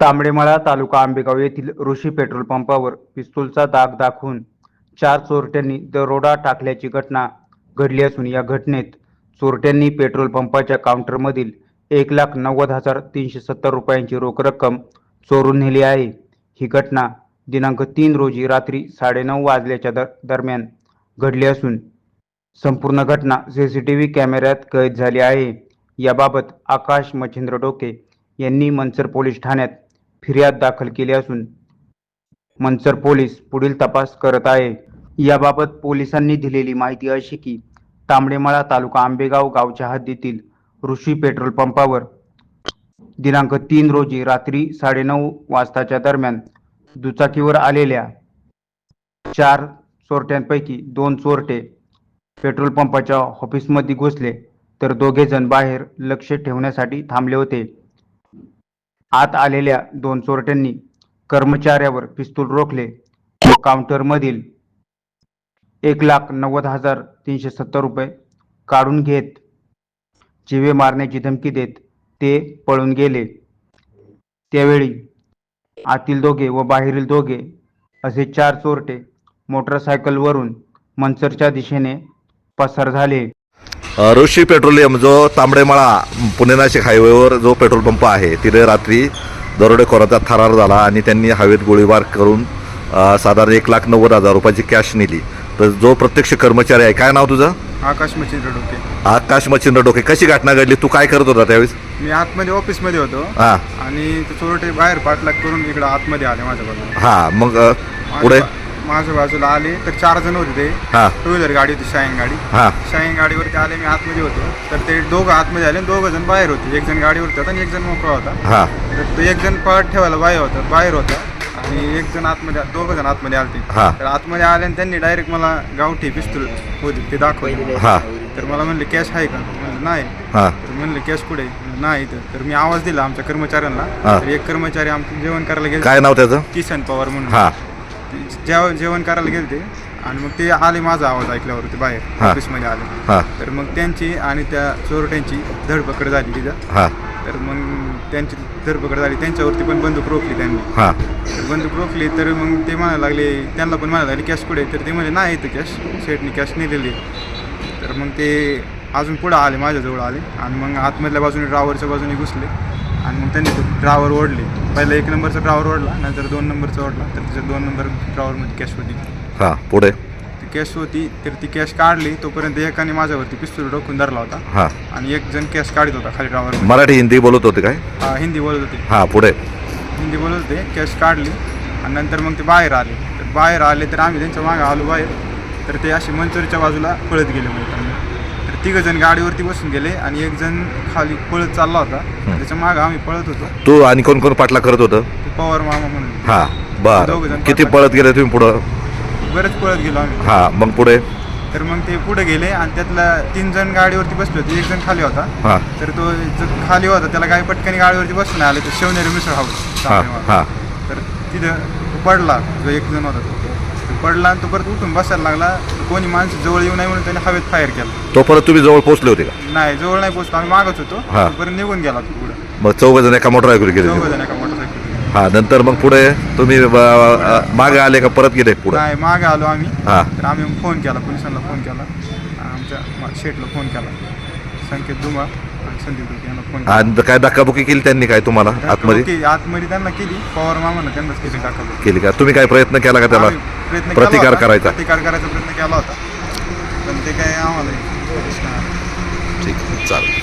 तांबडेमळा तालुका आंबेगाव येथील ऋषी पेट्रोल पंपावर पिस्तूलचा दाग दाखवून चार चोरट्यांनी दरोडा टाकल्याची घटना घडली असून या घटनेत चोरट्यांनी पेट्रोल पंपाच्या काउंटरमधील एक लाख नव्वद हजार तीनशे सत्तर रुपयांची रोख रक्कम चोरून नेली आहे. ही घटना दिनांक तीन रोजी रात्री साडेनऊ वाजल्याच्या दर दरम्यान घडली असून संपूर्ण घटना सी सी टी व्ही कॅमेऱ्यात कैद झाली आहे. याबाबत आकाश मच्छिंद्र डोके यांनी मनसर पोलीस ठाण्यात फिर्याद दाखल केली असून मनसर पोलीस पुढील तपास करत आहे. याबाबत पोलिसांनी दिलेली माहिती अशी की तांबडेमाळा तालुका आंबेगाव गावच्या हद्दीतील ऋषी पेट्रोल पंपावर दिनांक तीन रोजी रात्री साडेनऊ वाजताच्या दरम्यान दुचाकीवर आलेल्या चार चोरट्यांपैकी दोन चोरटे पेट्रोल पंपाच्या ऑफिसमध्ये घुसले तर दोघे जण बाहेर लक्ष ठेवण्यासाठी थांबले होते. आत आलेल्या दोन चोरट्यांनी कर्मचाऱ्यावर पिस्तूल रोखले. व काउंटरमधील एक लाख नव्वद हजार तीनशे सत्तर रुपये काढून घेत जिवे मारण्याची धमकी देत ते पळून गेले. त्यावेळी आतील दोघे व बाहेरील दोघे असे चार चोरटे मोटरसायकलवरून मनसरच्या दिशेने पसार झाले. ऋषी पेट्रोलियम जो तांबडेमळा पुणे नाशिक हायवेवर जो पेट्रोल पंप आहे तिथे रात्री दरोडेखोराचा थरार झाला आणि त्यांनी हवेत गोळीबार करून साधारण एक लाख नव्वद हजार रुपयाची कॅश नेली. तर जो प्रत्यक्ष कर्मचारी आहे काय नाव तुझं? आकाश मच्छिंद्र डोके आकाश मच्छिंद्र डोके कशी घटना घडली? तू काय करत होता त्यावेळेस? मी आतमध्ये ऑफिसमध्ये होतो. हा. आणि ते चोरटे बाहेर पाठलाग करून इकडं आतमध्ये आले माझ्या बाजूला हा मग पुढे? माझ्या- बाजूला आले तर चार जण होते ते. हा. टू व्हीलर गाडी होती शाईन गाडी. हा. शाईन गाडीवरती आले मी आतमध्ये होतो. तर ते दोघं आतमध्ये आले आणि दोघं जण बाहेर होते. एक जण गाडीवरती होता आणि एक जण मोकळा होता. हा. तर तो एक जण पळत ठेवायला बाहेर होता बाहेर होता. आणि एक जण आतमध्ये दोघं जण आतमध्ये आलते. हा. तर आतमध्ये आले आणि त्यांनी डायरेक्ट मला गावठी पिस्तूल होते ते दाखवले. हा. तर मला म्हणले कॅश आहे का? म्हणलं नाही. हा. तर म्हणलं कॅश कुठे? आहे? म्हणलं, नाही इथं. तर मी आवाज दिला आमच्या कर्मचाऱ्यांना. हा. तर एक कर्मचारी आमचं जेवण करायला गेले. काय नाव त्याचं? किसन पवार म्हणून. हा. ते जेवण जेवण करायला गेले ते आणि मग ते आले माझा आवाज ऐकल्यावर ते बाहेर हा. ऑफिसमध्ये आले. हा. तर मग त्यांची आणि त्या चोरट्यांची धडपकड झाली तिथं. हा. तर मग त्यांची धडपकड झाली. त्यांच्यावरती पण बंदूक रोखली त्यांनी. हा. तर बंदूक रोखली तर मग ते म्हणायला लागले त्यांना पण म्हणायला लागले कॅश कुठे आहे? तर ते म्हणजे नाही इथं कॅश शेटने कॅश नेलेली आहे. तर मग ते अजून पुढं आले माझ्याजवळ आले. आणि मग आतमधल्या बाजूने ड्रायव्हरच्या बाजूने घुसले. आणि मग त्यांनी ड्रायव्हर ओढले. पहिला एक नंबरचा ड्रायव्हर ओढला नंतर दोन नंबरचा ओढला. तर त्याच्या दोन नंबर ड्रायव्हरमध्ये कॅश होती. हा पुढे? ती कॅश होती तर ती कॅश काढली. तोपर्यंत एकाने माझ्यावरती पिस्तूल डोकून धरला होता. हा. आणि एक जण कॅश काढत होता खाली ड्रायव्हर मराठी हिंदी बोलत होते काय? हिंदी बोलत होते. हा पुढे. हिंदी बोलत होते कॅश काढली. आणि नंतर मग ते बाहेर आले. तर बाहेर आले तर आम्ही त्यांच्या मागे आलो बाहेर. तर ते असे मंचुरीच्या बाजूला पळत गेले म्हणतात तर तिघ जण गाडीवरती बसून गेले आणि एक जण खाली पळत चालला होता. त्याच्यामागे आम्ही पळत होतो. तू आणि कोण कोण पाटला करत होतं? ते पवार मामा म्हणून. हा दोघं बर जण किती. पळत गेले तुम्ही पुढं? बरेच पळत गेलो आम्ही. हा मग पुढे? तर मग ते पुढे गेले आणि त्यातला तीन जण गाडीवरती बसले होते. एक जण खाली होता. हा. तर तो जो खाली होता त्याला काही पटकन गाडीवरती बसून आले. तर शिवनेरी मिसळ हाऊस हा हा. तर तिथं पडला जो एक जण होता तो. पडला आणि तो परत उठून बसायला लागला. कोणी माणसं जवळ येऊ नये म्हणून त्याने हवेत फायर केला. तो परत तुम्ही जवळ पोहोचले होते का? नाही जवळ नाही पोचतो आम्ही मागत होतो. हा. तो परत निघून गेला तो पुढे. मग चौघ जण एका मोटर गेले चौघ जण एका मोटरसायकल हा नंतर मग पुढे तुम्ही ब- अ, मागे आले का परत गेले पुढे? नाही मागे आलो आम्ही. हा. तर आम्ही फोन केला पोलिसांना फोन केला. आमच्या मा- शेठला फोन केला. संकेत दुमा संदीप दुखे यांना फोन केला आणि काय धक्काबुक्की केली त्यांनी काय तुम्हाला आतमध्ये? ओके, आतमध्ये त्यांना केली. पवार मामानं त्यांनाच केली टाकलं केली का? तुम्ही काय प्रयत्न केला का त्याला? आम्ही प्रयत्न केला प्रतिकार होता. करायचा. प्रतिकार करायचा प्रयत्न केला होता. पण ते काय आम्हाला ठीक आहे. चालेल.